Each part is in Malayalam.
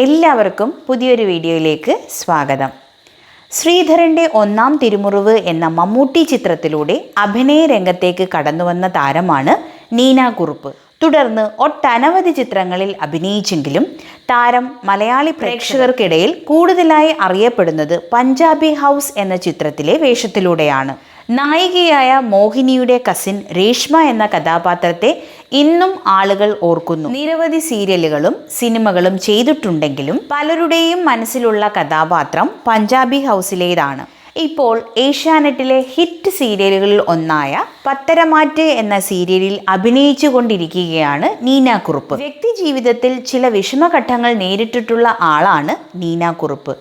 എല്ലാവർക്കും പുതിയൊരു വീഡിയോയിലേക്ക് സ്വാഗതം. ശ്രീധരന്റെ ഒന്നാം തിരുമുറിവ് എന്ന മമ്മൂട്ടി ചിത്രത്തിലൂടെ അഭിനയ രംഗത്തേക്ക് കടന്നുവന്ന താരമാണ് നീന കുറുപ്പ്. തുടർന്ന് ഒട്ടനവധി ചിത്രങ്ങളിൽ അഭിനയിച്ചെങ്കിലും താരം മലയാളി പ്രേക്ഷകർക്കിടയിൽ കൂടുതലായി അറിയപ്പെടുന്നത് പഞ്ചാബി ഹൗസ് എന്ന ചിത്രത്തിലെ വേഷത്തിലൂടെയാണ്. നായികയായ മോഹിനിയുടെ കസിൻ രേഷ്മ എന്ന കഥാപാത്രത്തെ ഇന്നും ആളുകൾ ഓർക്കുന്നു. നിരവധി സീരിയലുകളും സിനിമകളും ചെയ്തിട്ടുണ്ടെങ്കിലും പലരുടെയും മനസ്സിലുള്ള കഥാപാത്രം പഞ്ചാബി ഹൗസിലേതാണ്. ഇപ്പോൾ ഏഷ്യാനെറ്റിലെ ഹിറ്റ് സീരിയലുകളിൽ ഒന്നായ പത്തരമാറ്റ് എന്ന സീരിയലിൽ അഭിനയിച്ചു കൊണ്ടിരിക്കുകയാണ് നീന കുറുപ്പ്. വ്യക്തി ജീവിതത്തിൽ ചില വിഷമഘട്ടങ്ങൾ നേരിട്ടിട്ടുള്ള ആളാണ് നീന കുറുപ്പ്.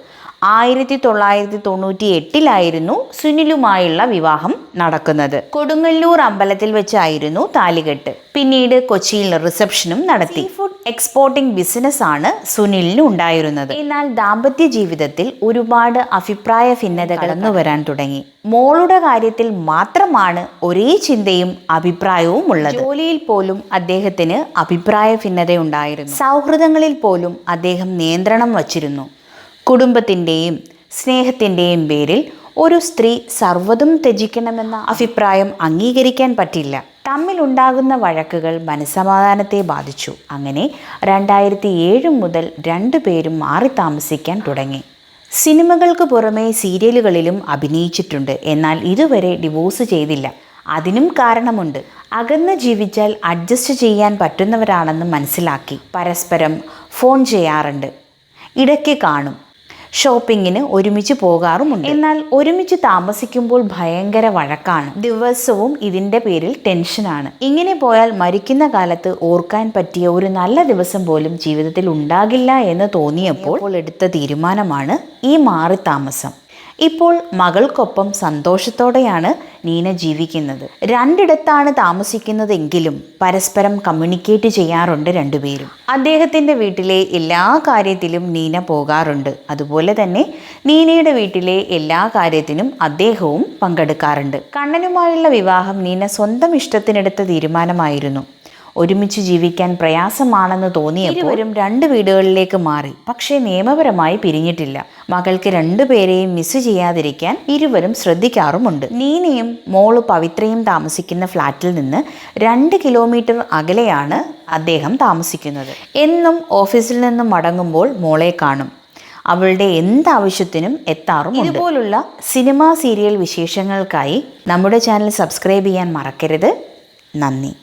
ആയിരത്തി തൊള്ളായിരത്തി തൊണ്ണൂറ്റി എട്ടിലായിരുന്നു സുനിലുമായുള്ള വിവാഹം നടക്കുന്നത്. കൊടുങ്ങല്ലൂർ അമ്പലത്തിൽ വെച്ചായിരുന്നു താലികെട്ട്. പിന്നീട് കൊച്ചിയിൽ റിസപ്ഷനും നടത്തി. ഫുഡ് എക്സ്പോർട്ടിംഗ് ബിസിനസ് ആണ് സുനിലിന് ഉണ്ടായിരുന്നത്. എന്നാൽ ദാമ്പത്യ ജീവിതത്തിൽ ഒരുപാട് അഭിപ്രായ ഭിന്നതകൾ കടന്നു വരാൻ തുടങ്ങി. മോളുടെ കാര്യത്തിൽ മാത്രമാണ് ഒരേ ചിന്തയും അഭിപ്രായവും ഉള്ളത്. ജോലിയിൽ പോലും അദ്ദേഹത്തിന് അഭിപ്രായ ഭിന്നതയുണ്ടായിരുന്നു. സൗഹൃദങ്ങളിൽ പോലും അദ്ദേഹം നിയന്ത്രണം വച്ചിരുന്നു. കുടുംബത്തിന്റെയും സ്നേഹത്തിന്റെയും പേരിൽ ഒരു സ്ത്രീ സർവതും ത്യജിക്കണമെന്ന അഭിപ്രായം അംഗീകരിക്കാൻ പറ്റില്ല. തമ്മിലുണ്ടാകുന്ന വഴക്കുകൾ മനസമാധാനത്തെ ബാധിച്ചു. അങ്ങനെ രണ്ടായിരത്തി ഏഴ് മുതൽ രണ്ടുപേരും മാറി താമസിക്കാൻ തുടങ്ങി. സിനിമകൾക്ക് പുറമെ സീരിയലുകളിലും അഭിനയിച്ചിട്ടുണ്ട്. എന്നാൽ ഇതുവരെ ഡിവോഴ്സ് ചെയ്തില്ല. അതിനും കാരണമുണ്ട്. അകന്ന് ജീവിച്ചാൽ അഡ്ജസ്റ്റ് ചെയ്യാൻ പറ്റുന്നവരാണെന്ന് മനസ്സിലാക്കി പരസ്പരം ഫോൺ ചെയ്യാറുണ്ട്. ഇടയ്ക്ക് കാണും. ഷോപ്പിങ്ങിന് ഒരുമിച്ച് പോകാറുമുണ്ട്. എന്നാൽ ഒരുമിച്ച് താമസിക്കുമ്പോൾ ഭയങ്കര വഴക്കാണ്. ദിവസവും ഇതിന്റെ പേരിൽ ടെൻഷനാണ്. ഇങ്ങനെ പോയാൽ മരിക്കുന്ന കാലത്ത് ഓർക്കാൻ പറ്റിയ ഒരു നല്ല ദിവസം പോലും ജീവിതത്തിൽ ഉണ്ടാകില്ല എന്ന് തോന്നിയപ്പോൾ എടുത്ത തീരുമാനമാണ് ഈ മാറി താമസം ഇപ്പോൾ മകൾക്കൊപ്പം സന്തോഷത്തോടെയാണ് നീന ജീവിക്കുന്നത്. രണ്ടിടത്താണ് താമസിക്കുന്നതെങ്കിലും പരസ്പരം കമ്മ്യൂണിക്കേറ്റ് ചെയ്യാറുണ്ട് രണ്ടുപേരും. അദ്ദേഹത്തിന്റെ വീട്ടിലെ എല്ലാ കാര്യത്തിലും നീന പോകാറുണ്ട്. അതുപോലെ തന്നെ നീനയുടെ വീട്ടിലെ എല്ലാ കാര്യത്തിനും അദ്ദേഹവും പങ്കെടുക്കാറുണ്ട്. കണ്ണനുമായുള്ള വിവാഹം നീന സ്വന്തം ഇഷ്ടത്തിനെടുത്ത തീരുമാനമായിരുന്നു. ഒരുമിച്ച് ജീവിക്കാൻ പ്രയാസമാണെന്ന് തോന്നിയപ്പോൾ ഇരുവരും രണ്ട് വീടുകളിലേക്ക് മാറി. പക്ഷേ നിയമപരമായി പിരിഞ്ഞിട്ടില്ല. മകൾക്ക് രണ്ടുപേരെയും മിസ് ചെയ്യാതിരിക്കാൻ ഇരുവരും ശ്രദ്ധിക്കാറുമുണ്ട്. നീനയും മോൾ പവിത്രയും താമസിക്കുന്ന ഫ്ലാറ്റിൽ നിന്ന് രണ്ട് കിലോമീറ്റർ അകലെയാണ് അദ്ദേഹം താമസിക്കുന്നത്. എന്നും ഓഫീസിൽ നിന്നും മടങ്ങുമ്പോൾ മോളെ കാണും. അവളുടെ എന്താവശ്യത്തിനും എത്താറും ഇതുപോലുള്ള സിനിമാ സീരിയൽ വിശേഷങ്ങൾക്കായി നമ്മുടെ ചാനൽ സബ്സ്ക്രൈബ് ചെയ്യാൻ മറക്കരുത്. നന്ദി.